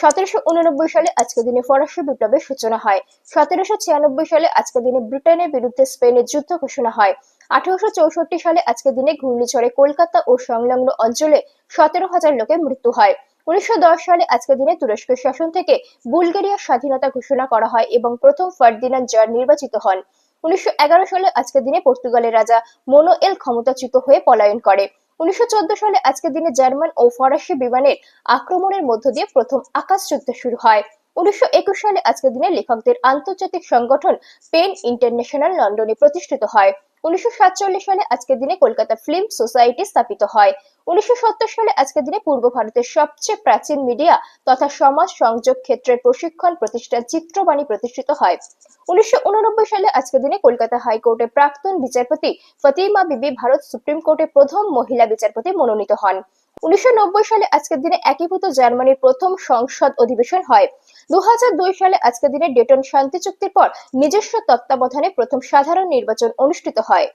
সালে আজকের দিনে ফরাসি বিপ্লবের সূচনা হয়। সতেরোশো ছিয়ানব্বই সালে আজকের দিনে ব্রিটেনের বিরুদ্ধে স্পেনের যুদ্ধ ঘোষণা হয়। আঠারোশো চৌষট্টি সালে আজকের দিনে ঘূর্ণিঝড়ে কলকাতা ও সংলগ্ন অঞ্চলে সতেরো হাজার লোকের মৃত্যু হয়। উনিশশো দশ সালে আজকের দিনে তুরস্কের শাসন থেকে বুলগেরিয়ার স্বাধীনতা ঘোষণা করা হয় এবং প্রথম ফার্দিনান্দ জার নির্বাচিত হন। উনিশশো এগারো সালে আজকের দিনে পর্তুগালের রাজা মোনোএল ক্ষমতাচ্যুত হয়ে পলায়ন করে। উনিশশো চোদ্দ সালে আজকের দিনে জার্মান ও ফরাসি বিমানের আক্রমণের মধ্য দিয়ে প্রথম আকাশ যুদ্ধ শুরু হয়। উনিশশো একুশ সালে আজকের দিনে লেখকদের আন্তর্জাতিক সংগঠন পেন ইন্টারন্যাশনাল লন্ডনে প্রতিষ্ঠিত হয়। উনিশশো সাতচল্লিশ সালে আজকের দিনে কলকাতা ফিল্ম সোসাইটি স্থাপিত হয়। উনিশশো সত্তর সালে আজকের দিনে পূর্ব ভারতের সবচেয়ে প্রাচীন মিডিয়া তথা সমাজ সংযোগ ক্ষেত্রের প্রশিক্ষণ প্রতিষ্ঠান চিত্রবাণী প্রতিষ্ঠিত হয়। উনিশশো উননব্বই সালে আজকের দিনে কলকাতা প্রাক্তন বিচারপতি ফতিমা বিবি ভারত সুপ্রিম প্রথম মহিলা বিচারপতি মনোনীত হন। উনিশশো নব্বই সালে আজকের দিনে একীভূত জার্মানির প্রথম সংসদ অধিবেশন হয়। দু হাজার দুই সালে আজকের দিনে ডেটন শান্তি চুক্তির পর নিজস্ব তত্ত্বাবধানে প্রথম সাধারণ নির্বাচন অনুষ্ঠিত হয়।